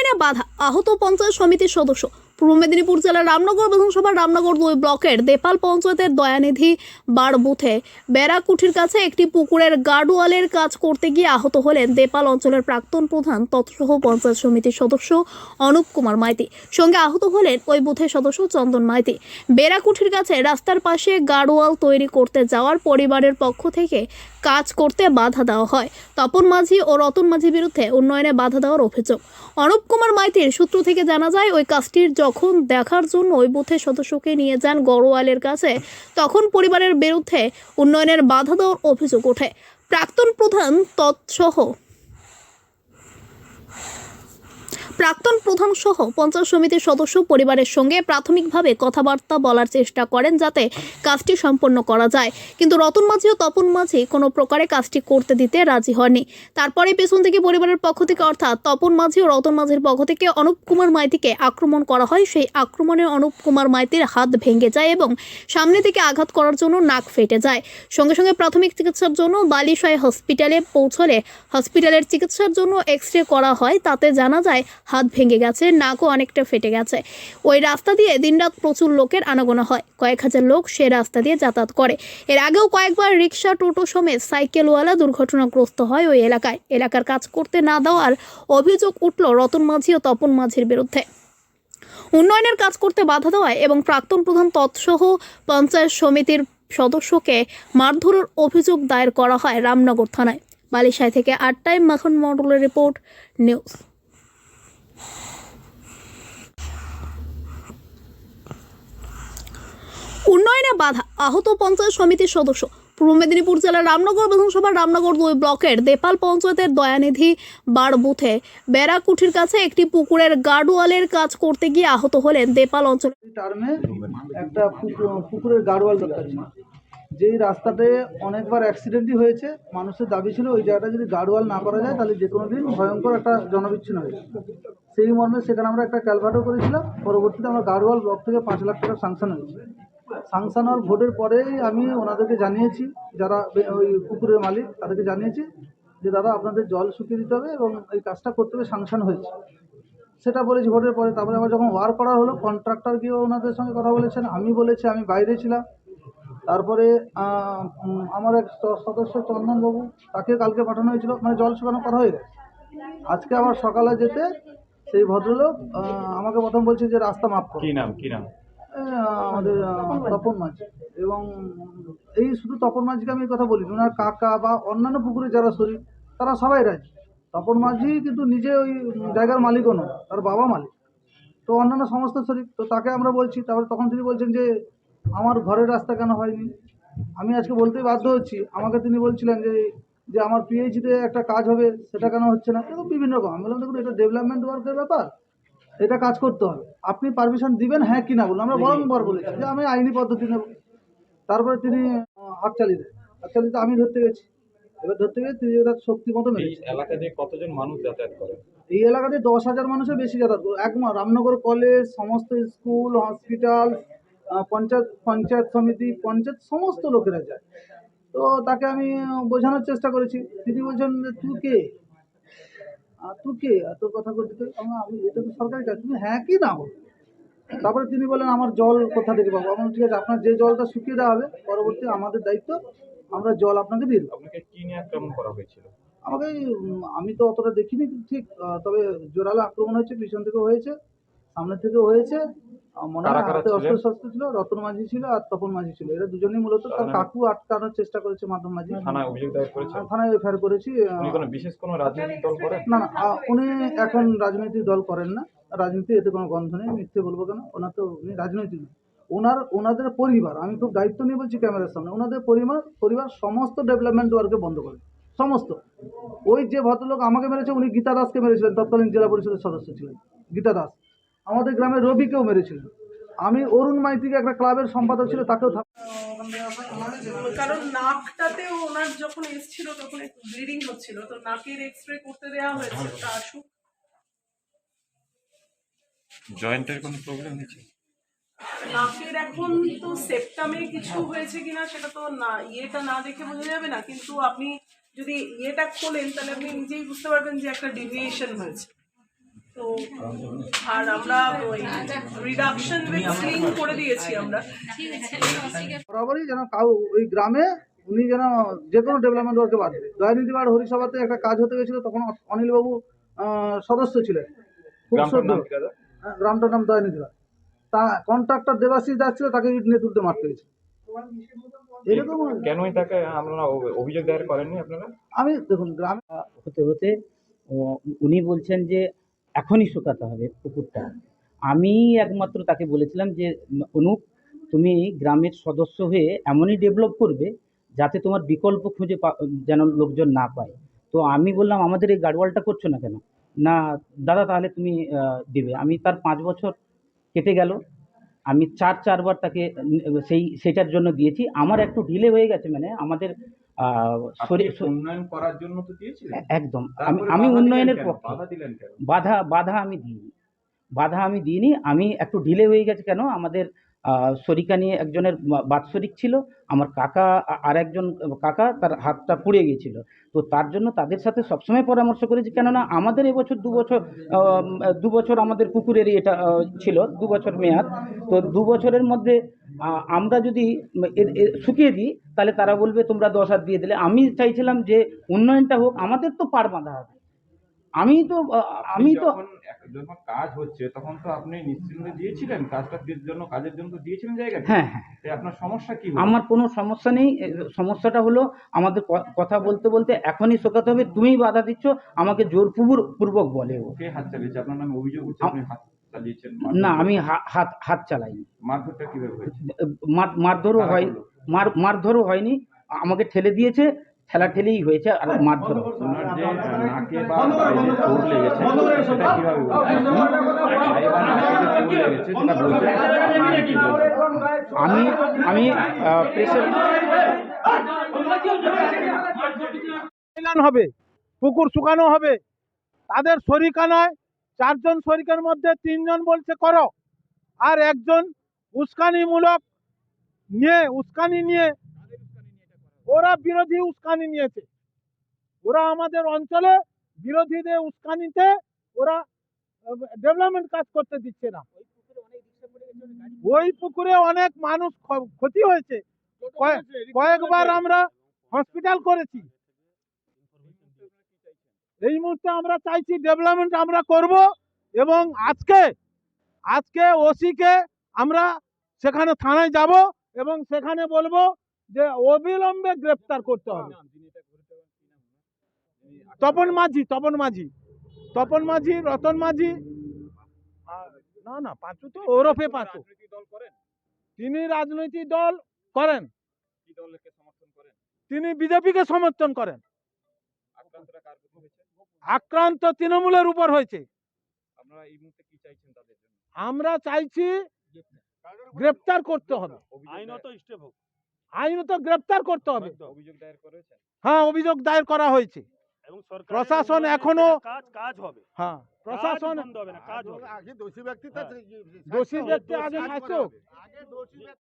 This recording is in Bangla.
উন্নয়নে বাধা আহত পঞ্চায়েত সমিতির সদস্য। পূর্ব মেদিনীপুর জেলার রামনগর বিধানসভার রামনগর দুই ব্লকের দেপাল পঞ্চায়েতের দয়ানিধি বার বুথে বেড়াকুঠির কাছে একটি পুকুরের গার্ডওয়ালের কাজ করতে গিয়ে আহত হলেন দেপাল অঞ্চলের প্রাক্তন প্রধান তৎসহ পঞ্চায়েত সমিতির সদস্য অনুপ কুমার মাইতি। সঙ্গে আহত হলেন ওই বুথের সদস্য চন্দন মাইতি। বেড়াকুঠির কাছে রাস্তার পাশে গার্ডওয়াল তৈরি করতে যাওয়ার পরিবারের পক্ষ থেকে কাজ করতে বাধা দেওয়া হয়। তপন মাঝি ও রতন মাঝির বিরুদ্ধে উন্নয়নে বাধা দেওয়ার অভিযোগ। অনুপ কুমার মাইতির সূত্র থেকে জানা যায়, ওই কাজটির যখন দেখার জন্য ওই বুথের সদস্যকে নিয়ে যান গড়োয়ালের কাছে। তখন পরিবারের বিরুদ্ধে উন্নয়নের বাধা দেওয়ার অভিযোগ ওঠে। প্রাক্তন প্রধান তৎসহ প্রাক্তন প্রধান সহ পঞ্চায়েত সমিতির সদস্য পরিবারের সঙ্গে প্রাথমিকভাবে কথাবার্তা বলার চেষ্টা করেন যাতে কাজটি সম্পন্ন করা যায়। কিন্তু রতন মাঝি ও তপন মাঝি কোনো প্রকারে কাজটি করতে দিতে রাজি হয়নি তারপরে পেছন থেকে পরিবারের পক্ষ থেকে অর্থাৎ তপন মাঝি ও রতন মাঝির পক্ষ থেকে অনুপ কুমার মাইতিকে আক্রমণ করা হয়। সেই আক্রমণে অনুপ কুমার মাইতির হাত ভেঙে যায় এবং সামনে থেকে আঘাত করার জন্য নাক ফেটে যায়। সঙ্গে সঙ্গে প্রাথমিক চিকিৎসার জন্য বালিশয় হসপিটালে পৌঁছলে হসপিটালের চিকিৎসার জন্য এক্স রে করা হয়। তাতে জানা যায় হাত ভেঙে গেছে, নাকও অনেকটা ফেটে গেছে। ওই রাস্তা দিয়ে দিনরাত প্রচুর লোকের আনাগোনা হয়। কয়েক হাজার লোক সে রাস্তা দিয়ে যাতায়াত করে। এর আগেও কয়েকবার রিক্সা টোটো সমেত সাইকেলওয়ালা দুর্ঘটনাগ্রস্ত হয় ওই এলাকায়। এলাকার কাজ করতে না দেওয়ার অভিযোগ উঠল রতন মাঝি ও তপন মাঝির বিরুদ্ধে। উন্নয়নের কাজ করতে বাধা দেওয়ায় এবং প্রাক্তন প্রধান তৎসহ পঞ্চায়েত সমিতির সদস্যকে মারধরের অভিযোগ দায়ের করা হয় রামনগর থানায়। বালিশাই থেকে আটটায় মাখন মডেলের রিপোর্ট, নিউজ। উন্নয়নে বাধা, আহত পঞ্চায়েত সমিতির সদস্য পূর্ব মেদিনীপুর জেলার রামনগর বিধানসভার রামনগর দুই ব্লকের দেপাল পঞ্চায়েতের দয়ানিধি বার বুথে বেড়াকুঠির কাছে একটি পুকুরের গার্ডওয়ালের কাজ করতে গিয়ে আহত হলেন দেপাল টার্মে একটা পুকুরের গার্ডওয়াল দরকার যেই রাস্তাতে অনেকবার অ্যাক্সিডেন্টই হয়েছে, মানুষের দাবি ছিল ওই জায়গাটা যদি গার্ডওয়াল না করা যায়, তাহলে যে কোনো দিন ভয়ঙ্কর একটা জনবিচ্ছিন্ন হয়ে যাবে। সেই মর্মে সেখানে আমরা একটা ক্যালভাটো করেছিলাম। পরবর্তীতে আমরা গার্ডওয়াল ব্লক থেকে পাঁচ লাখ টাকা সাংশন হয়েছে। সাংশন হওয়ার ভোটের পরেই আমি ওনাদেরকে জানিয়েছি, যারা ওই পুকুরের মালিক, তাদেরকে জানিয়েছি যে, দাদা, আপনাদের জল শুকিয়ে দিতে হবে এবং এই কাজটা করতে হবে সাংশন হয়েছে। সেটা বলেছি ভোটের পরে। তারপরে আবার যখন ওয়ার করা হলো কন্ট্রাক্টর গিয়ে ওনাদের সঙ্গে কথা বলেছেন, আমি বলেছি, আমি বাইরে ছিলাম। তারপরে আমার এক সদস্য চন্দনবাবু তাকে কালকে পাঠানো হয়েছিল। মানে জল শুকানো করা হয়ে গেছে। আজকে আবার সকালে যেতে সেই ভদ্রলোক আমাকে প্রথম বলছে যে রাস্তা মাপ করো। কি নাম কি নাম? আমাদের তপন মাঝি। এবং এই শুধু তপন মাঝিকে আমি কথা বলি ওনার কাকা বা অন্যান্য পুকুরে যারা শরীর তারা সবাই রাজি। তপন মাঝি কিন্তু নিজে ওই জায়গার মালিকও নয় তার বাবা মালিক। তো অন্যান্য সমস্ত শরীর তো তাকে আমরা বলছি তারপরে তখন তিনি বলছেন যে আমার ঘরের রাস্তা কেন হয়নি? আমি আজকে বলতেই বাধ্য হচ্ছি। আমাকে তিনি বলছিলেন যে যে আমার পিএইচডিতে একটা কাজ হবে সেটা কেন হচ্ছে না? এরকম বিভিন্ন রকম। আমি বললাম দেখুন এটা ডেভেলপমেন্ট ওয়ার্কের ব্যাপার। এটা কাজ করতে হবে। আপনি পারমিশন দিবেন? হ্যাঁ কি না বলুন? আমরা বরংবার বলেছি যে আমি আইনি পদ্ধতি নেব। তারপরে তিনি হাত চালিয়ে দেন। হাত চালিয়ে আমি ধরতে গেছি। এবার ধরতে গিয়ে তিনি ওটা শক্তি মতো মেরেছে। এলাকা দিয়ে কতজন মানুষ যাতায়াত করে? এই এলাকাতে দশ হাজার মানুষের বেশি যাতায়াত করে। এক মা- রামনগর কলেজ সমস্ত স্কুল হসপিটাল পঞ্চায়েত পঞ্চায়েত সমিতি পঞ্চায়েত সমস্ত লোকেরা যায়। তো তাকে আমি বোঝানোর চেষ্টা করেছি। তিনি বলছেন যে, তুই কে? তুই কে? তোর কথা করতে আমি এটা তো সরকারি কাজ। তুমি হ্যাঁ কি না বলো? তারপরে তিনি বলেন আমার জল কোথা থেকে পাবো? আমার ঠিক আছে আপনার যে জলটা শুকিয়ে দেওয়া হবে পরবর্তী আমাদের দায়িত্ব আমরা জল আপনাকে দিয়ে দেবো। আপনাকে কি নিয়ে আক্রমণ করা হয়েছিল? আমাকে আমি তো অতটা দেখিনি ঠিক তবে জোরালো আক্রমণ হয়েছে পিছন থেকেও হয়েছে সামনে থেকেও হয়েছে। মনে হয় হাতে অস্ত্র শস্ত্র ছিল রতন মাঝি ছিল আর তপন মাঝি ছিল। এরা দুজনেই মূলত তার কাকু আটকানোর চেষ্টা করেছে মাধব মাঝি। থানায় অভিযোগ দায়ের করেছে থানায় এফআইআর করেছি কোনো বিশেষ কোনো রাজনৈতিক দল করেন? না না উনি এখন রাজনৈতিক দল করেন না। রাজনীতি এতে কোনো গন্ধ নেই মিথ্যে বলব কেন? ওনার তো উনি রাজনৈতিক না ওনার ওনাদের পরিবার আমি খুব দায়িত্ব নিয়ে বলছি ক্যামেরার সামনে ওনাদের পরিবার পরিবার সমস্ত ডেভেলপমেন্ট ওয়ার্কে বন্ধ করে। সমস্ত। ওই যে ভদ্রলোক আমাকে মেরেছে উনি গীতা দাসকে মেরেছিলেন তৎকালীন জেলা পরিষদের সদস্য ছিলেন গীতা দাস। আমাদের গ্রামের রবিকেও মেরেছিলেন আমি অরুণ মাইতিকে একটা ক্লাবের সম্পাদক ছিল তাকেও কারণ নাকটাতেও ওনার যখন এসছিল তখন একটু ব্লিডিং হচ্ছিল তো নাকের এক্স রে করতে দেওয়া হয়েছে ওটা আসুক। জয়েন্টের কোনো প্রবলেম হয়েছে? নাকের এখন তো সেপ্টামে কিছু হয়েছে কিনা সেটা তো না ইয়েটা না দেখে বোঝা যাবে না কিন্তু আপনি যদি ইয়েটা খোলেন তাহলে আপনি নিজেই বুঝতে পারবেন যে একটা ডিভিয়েশন হয়েছে। তো আর আমরা ওই রিডাকশন উইথ স্লিং করে দিয়েছি আমরা। বরাবরই যেন কাউ ওই গ্রামে উনি যেন যে কোনো ডেভেলপমেন্ট ওয়ার্কে বাদ হরিসভাতে একটা কাজ হতে গেছিল তখন অনিলবাবু সদস্য ছিলেন। খুব গ্রামটার নাম হ্যাঁ, গ্রামটার নাম দয়ানিধিবার তা কন্ট্রাক্টর দেবাশিস যাচ্ছিল তাকে ইট নিয়ে তুলতে মারতে গেছে। কেনই তাকে আপনারা অভিযোগ দায়ের করেননি আপনারা? আমি দেখুন গ্রামে হতে হতে উনি বলছেন যে এখনই শুকাতে হবে পুকুরটা। আমি একমাত্র তাকে বলেছিলাম যে, অনুপ, তুমি গ্রামের সদস্য হয়ে এমনই ডেভেলপ করবে যাতে তোমার বিকল্প খুঁজে যেন লোকজন না পায়। তো আমি বললাম, আমাদের এই গাড়ওয়ালটা করছ না কেন? না, দাদা, তাহলে তুমি দেবে। আমি তার পাঁচ বছর কেটে গেল। আমি চার, চারবার তাকে সেই, সেটার জন্য দিয়েছি। আমার একটু ডিলে হয়ে গেছে মানে আমাদের উন্নয়ন করার জন্য তো দিয়েছিলেন। একদম। আমি উন্নয়নের পক্ষে। বাধা দিলেন বাধা বাধা আমি দিইনি। বাধা আমি দিইনি। আমি একটু ঢিলে হয়ে গেছে কেন? আমাদের শরিকা নিয়ে একজনের বাৎসরিক ছিল, আমার কাকা আর একজন কাকা তার হাতটা পুড়ে গিয়েছিল। তো তার জন্য তাদের সাথে সবসময় পরামর্শ করেছি কেননা আমাদের এবছর দু বছর দু বছর আমাদের পুকুরের এটা ছিল দু বছর মেয়াদ। তো দু বছরের মধ্যে আমরা যদি শুকিয়ে দিই, তাহলে তারা বলবে, তোমরা দশ হাত দিয়ে দিলে। আমি চাইছিলাম যে, উন্নয়নটা হোক, আমাদের তো পার বাঁধা হবে। আমি তো আমি তো যখন কাজ হচ্ছে তখন তো আপনি নিশ্চিন্তে দিয়েছিলেন কাজটা জন্য কাজের জন্য তো দিয়েছিলেন জায়গাটা। হ্যাঁ হ্যাঁ। আপনার সমস্যা কি আমার কোনো সমস্যা নেই সমস্যাটা হলো আমাদের কথা বলতে বলতে এখনই শোকাতে হবে তুমিই বাধা দিচ্ছ আমাকে জোরপূর্বক পূর্বক বলে ও। কে হাত চালিয়েছে? আপনার নামে অভিযোগ উঠছে আপনি হাত চালিয়েছেন না আমি হাত হাত চালাইনি। মারধরটা কীভাবে হয়েছে? মারধরও হয় মার মারধরও হয়নি আমাকে ঠেলে দিয়েছে ঠেলা ঠেলেই হয়েছে আর মারধর? আমি আমি প্রেসের হবে পুকুর শুকানো হবে তাদের শরিকা নয় চারজন শরিকের মধ্যে তিনজন বলছে করো আর একজন উস্কানিমূলক নিয়ে উস্কানি নিয়ে ওরা বিরোধী উস্কানি নিয়েছে। ওরা আমাদের অঞ্চলে বিরোধীদের উস্কানিতে ওরা ডেভেলপমেন্ট কাজ করতে দিচ্ছে না। ওই পুকুরে অনেক মানুষ ক্ষতি হয়েছে। কয়েক- কয়েকবার আমরা হসপিটাল করেছি। এই মুহূর্তে আমরা চাইছি ডেভেলপমেন্ট আমরা করব এবং আজকে আজকে ওসিকে আমরা সেখানে থানায় যাব এবং সেখানে বলব যে অবিলম্বে গ্রেপ্তার করতে হবে। তপন মাঝি তপন মাঝি তপন মাঝি রতন মাঝি। না না পাঁচু তো। ওরফে পাঁচু। তিনি রাজনৈতিক দল করেন। তিনি বিজেপিকে সমর্থন করেন। আক্রান্ত তৃণমূলের উপর হয়েছে। আমরা চাইছি গ্রেপ্তার। করতে হবে। আইনত আইনত গ্রেপ্তার করতে হবে। অভিযোগ দায়ের করেছেন। হ্যাঁ অভিযোগ দায়ের করা হয়েছে। প্রশাসন এখনও কাজ কাজ হবে। হ্যাঁ প্রশাসন দোষী হবে না কাজ হবে। দোষী ব্যক্তি আগে শাসক